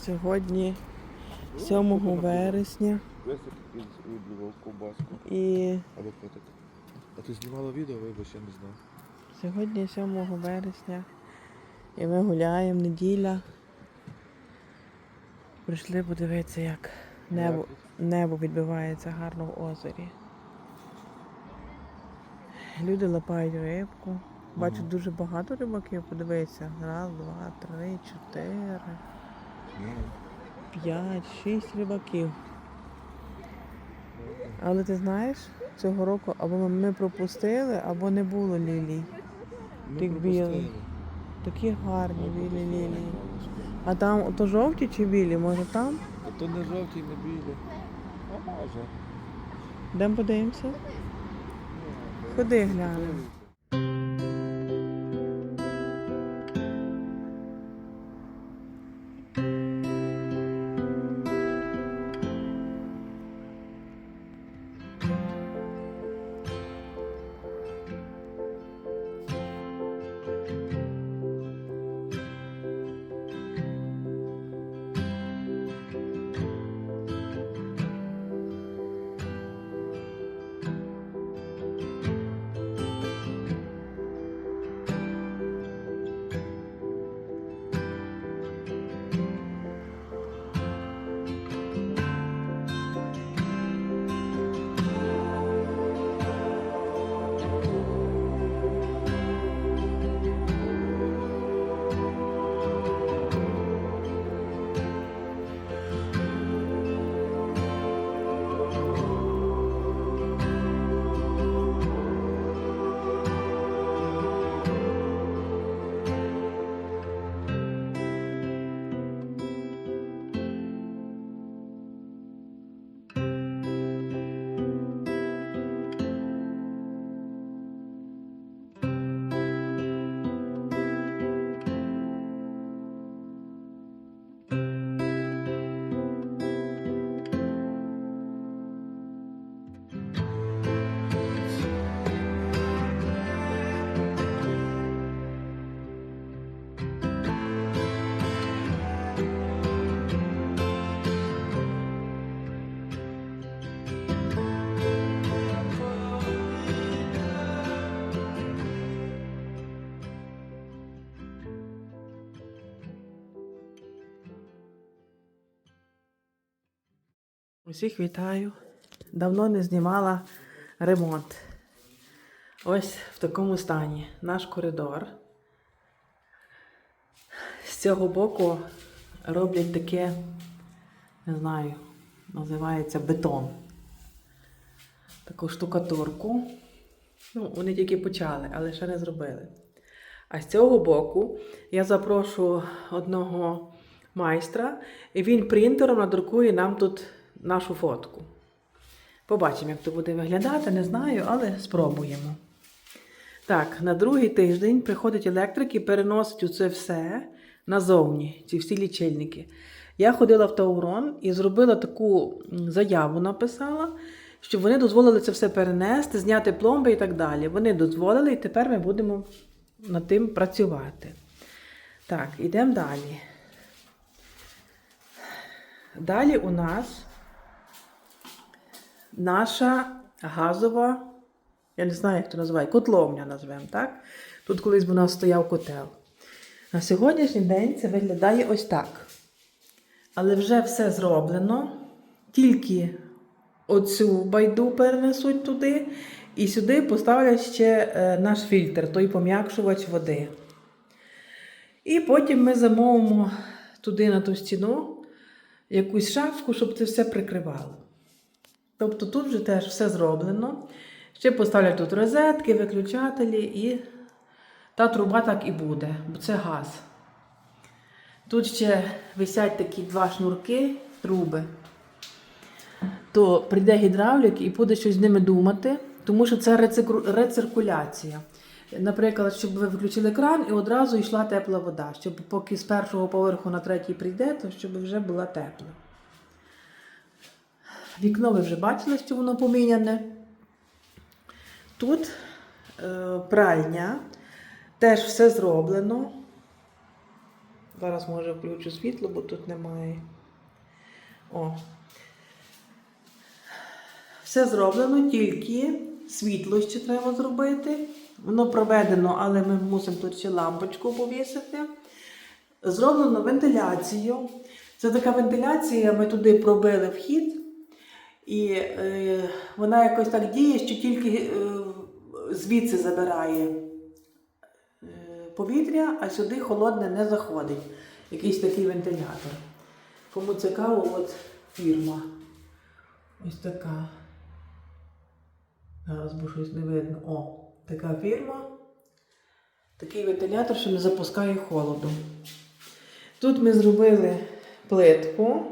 Сьогодні 7 вересня і. А ти знімала відео, вибач, я не знав. сьогодні 7 вересня. І ми гуляємо неділя. Прийшли подивитися, як небо, небо відбивається гарно в озері. Люди лапають рибку. Бачу дуже багато рибаків, подивися. Раз, два, три, чотири, Ну, п'ять, шість рибаків. Але ти знаєш, цього року або ми пропустили, або не було лілій. Тих білих. Такі гарні білі лілії. А там ото жовті чи білі? Може там? Та то не жовті, не білі. А може. Йдемо подивимося. Ходи глянемо. Усіх вітаю. Давно не знімала ремонт. Ось в такому стані наш коридор. З цього боку роблять таке, не знаю, називається бетон. Таку штукатурку. Ну, вони тільки почали, але ще не зробили. А з цього боку я запрошу одного майстра, і він принтером надрукує нам тут нашу фотку. Побачимо, як то буде виглядати, не знаю, але спробуємо. Так, на другий тиждень приходить електрик і переносить оце все назовні, ці всі лічильники. Я ходила в Таурон і зробила таку заяву, написала, щоб вони дозволили це все перенести, зняти пломби і так далі. Вони дозволили, і тепер ми будемо над тим працювати. Так, йдемо далі. Далі у нас наша газова, я не знаю, як то називає, котловня назвемо, так? Тут колись у нас стояв котел. На сьогоднішній день це виглядає ось так. Але вже все зроблено, тільки оцю байду перенесуть туди, і сюди поставлять ще е, наш фільтр, той пом'якшувач води. І потім ми замовимо туди на ту стіну якусь шафку, щоб це все прикривало. Тобто тут вже теж все зроблено. Ще поставлять тут розетки, виключателі, і та труба так і буде, бо це газ. Тут ще висять такі два шнурки, труби. То прийде гідравлік і буде щось з ними думати, тому що це рециркуляція. Наприклад, щоб ви включили кран і одразу йшла тепла вода, щоб поки з першого поверху на третій прийде, то щоб вже була тепла. Вікно ви вже бачили, що воно поміняне. Тут е, пральня, теж все зроблено. Зараз може включу світло, бо тут немає. О. Все зроблено, тільки світло ще треба зробити. Воно проведено, але ми мусимо тут ще лампочку повісити. Зроблено вентиляцію. Це така вентиляція, ми туди пробили вхід, і е, вона якось так діє, що тільки е, звідси забирає е, повітря, а сюди холодне не заходить. Якийсь такий вентилятор. Кому цікаво, от фірма. Ось така. Зараз бо щось не видно. О, така фірма. Такий вентилятор, що не запускає холоду. Тут ми зробили плитку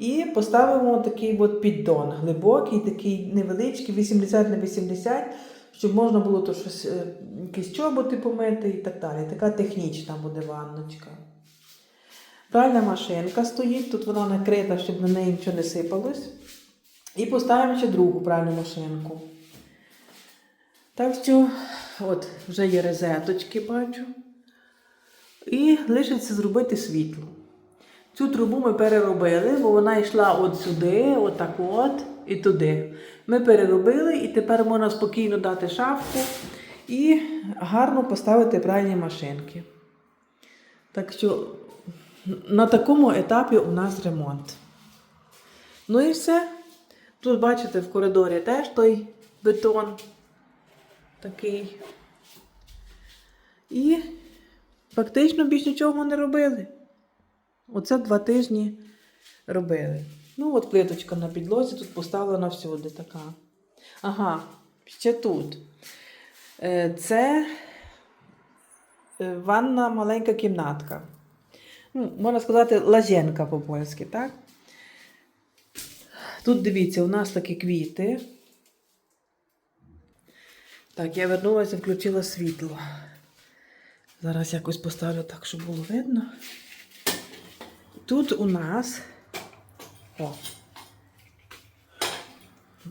і поставимо такий от піддон. Глибокий, такий невеличкий, 80 на 80, щоб можна було то щось, е, якісь чоботи помити і так далі. Така технічна буде ванночка. Пральна машинка стоїть, тут вона накрита, щоб на неї нічого не сипалось. І поставимо ще другу пральну машинку. Так що, от, вже є розеточки, бачу. І лишиться зробити світло. Цю трубу ми переробили, бо вона йшла от сюди, отак от і туди. Ми переробили і тепер можна спокійно дати шафку і гарно поставити пральні машинки. Так що на такому етапі у нас ремонт. Ну і все. Тут, бачите, в коридорі теж той бетон такий. І фактично більш нічого не робили. Оце два тижні робили. Ну, от плиточка на підлозі тут поставлена всюди така. Ага, ще тут. Е, Це е, ванна маленька кімнатка. Ну, можна сказати, лазенка по-польськи, так? Тут дивіться, у нас такі квіти. Так, я вернулася, включила світло. Зараз якось поставлю так, щоб було видно. Тут у нас. О.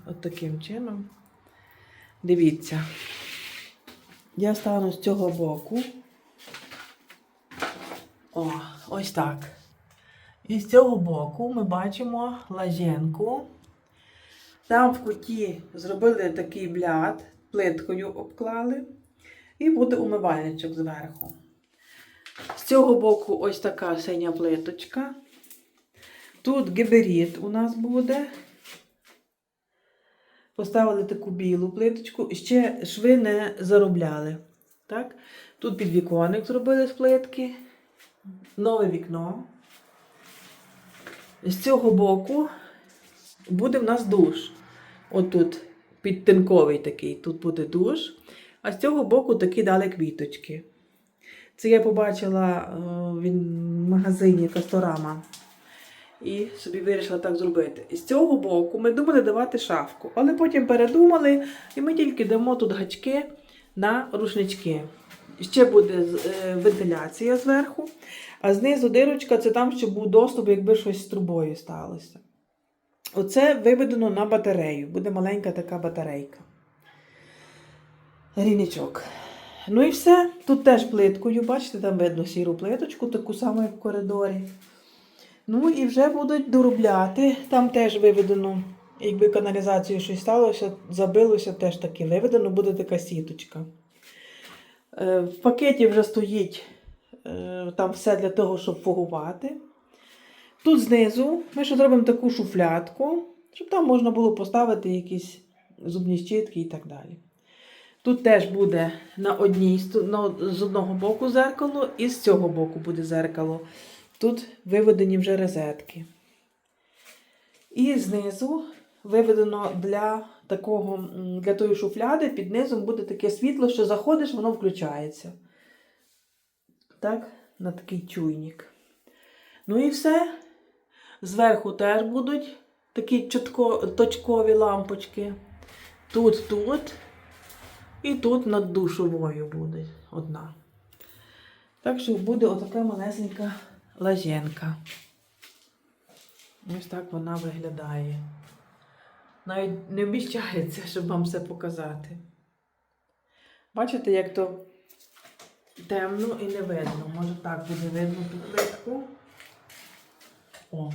От таким чином. Дивіться. Я стану з цього боку. О, ось так. І з цього боку ми бачимо лаженку. Там в куті зробили такий бляд, плиткою обклали. І буде умивальничок зверху. З цього боку ось така синя плиточка. Тут гіберіт у нас буде. Поставили таку білу плиточку. Ще шви не заробляли. Так? Тут підвіконник зробили з плитки. Нове вікно. З цього боку буде в нас душ. Отут підтинковий такий. Тут буде душ. А з цього боку такі дали квіточки. Це я побачила е, в магазині Касторама. І собі вирішила так зробити. І з цього боку ми думали давати шафку, але потім передумали, і ми тільки дамо тут гачки на рушнички. Ще буде е, вентиляція зверху, а знизу дирочка це там, щоб був доступ, якби щось з трубою сталося. Оце виведено на батарею. Буде маленька така батарейка. Ріничок. Ну і все. Тут теж плиткою, бачите, там видно сіру плиточку, таку саму, як в коридорі. Ну і вже будуть доробляти. Там теж виведено, якби каналізацією щось сталося, забилося, теж таки виведено, буде така сіточка. Е, В пакеті вже стоїть е, там все для того, щоб фугувати. Тут знизу ми ще зробимо таку шуфлятку, щоб там можна було поставити якісь зубні щітки і так далі. Тут теж буде на одній з одного боку зеркало, і з цього боку буде зеркало. Тут виведені вже розетки. І знизу виведено для такого, для тої шуфляди, під низом буде таке світло, що заходиш, воно включається. Так, на такий чуйник. Ну і все. Зверху теж будуть такі чітко, точкові лампочки. Тут, тут. І тут над душовою буде одна. Так що буде отака малесенька лаженка. Ось так вона виглядає. Навіть не вміщається, щоб вам все показати. Бачите, як то темно і не видно. Може так буде видно ту плитку. О.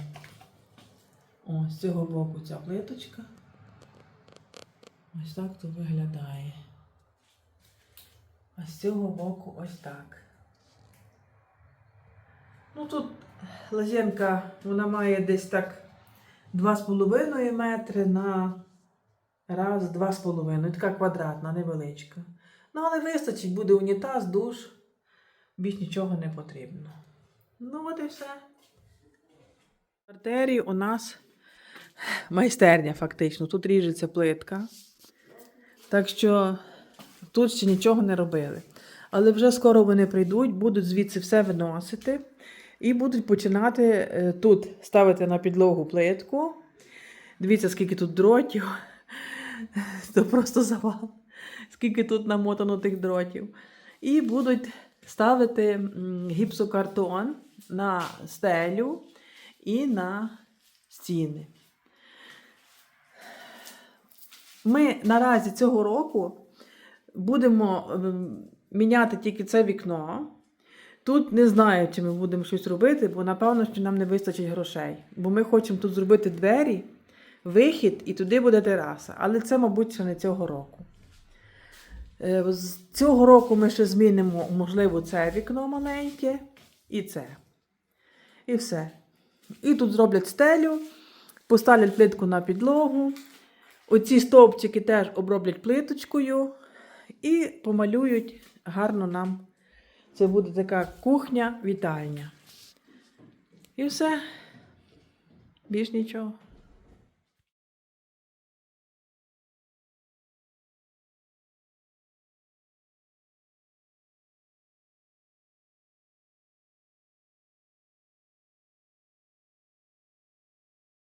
О, з цього боку ця плиточка. Ось так то виглядає. А з цього боку ось так. Ну тут лазенка, вона має десь так 2,5 метри на раз, 2,5. Така квадратна, невеличка. Ну, але вистачить, буде унітаз, душ. Більш нічого не потрібно. Ну, от і все. В квартирі у нас майстерня, фактично. Тут ріжеться плитка. Так що тут ще нічого не робили. Але вже скоро вони прийдуть, будуть звідси все виносити і будуть починати е, тут ставити на підлогу плитку. Дивіться, скільки тут дротів. Це просто завал. Скільки тут намотано тих дротів. І будуть ставити гіпсокартон на стелю і на стіни. Ми наразі цього року будемо ем, міняти тільки це вікно. Тут не знаю, чи ми будемо щось робити, бо напевно, що нам не вистачить грошей. Бо ми хочемо тут зробити двері, вихід, і туди буде тераса. Але це, мабуть, ще не цього року. Е, З цього року ми ще змінимо, можливо, це вікно маленьке і це. І все. І тут зроблять стелю, поставлять плитку на підлогу. Оці стовпчики теж оброблять плиточкою і помалюють гарно нам. Це буде така кухня, вітальня. І все. Більш нічого.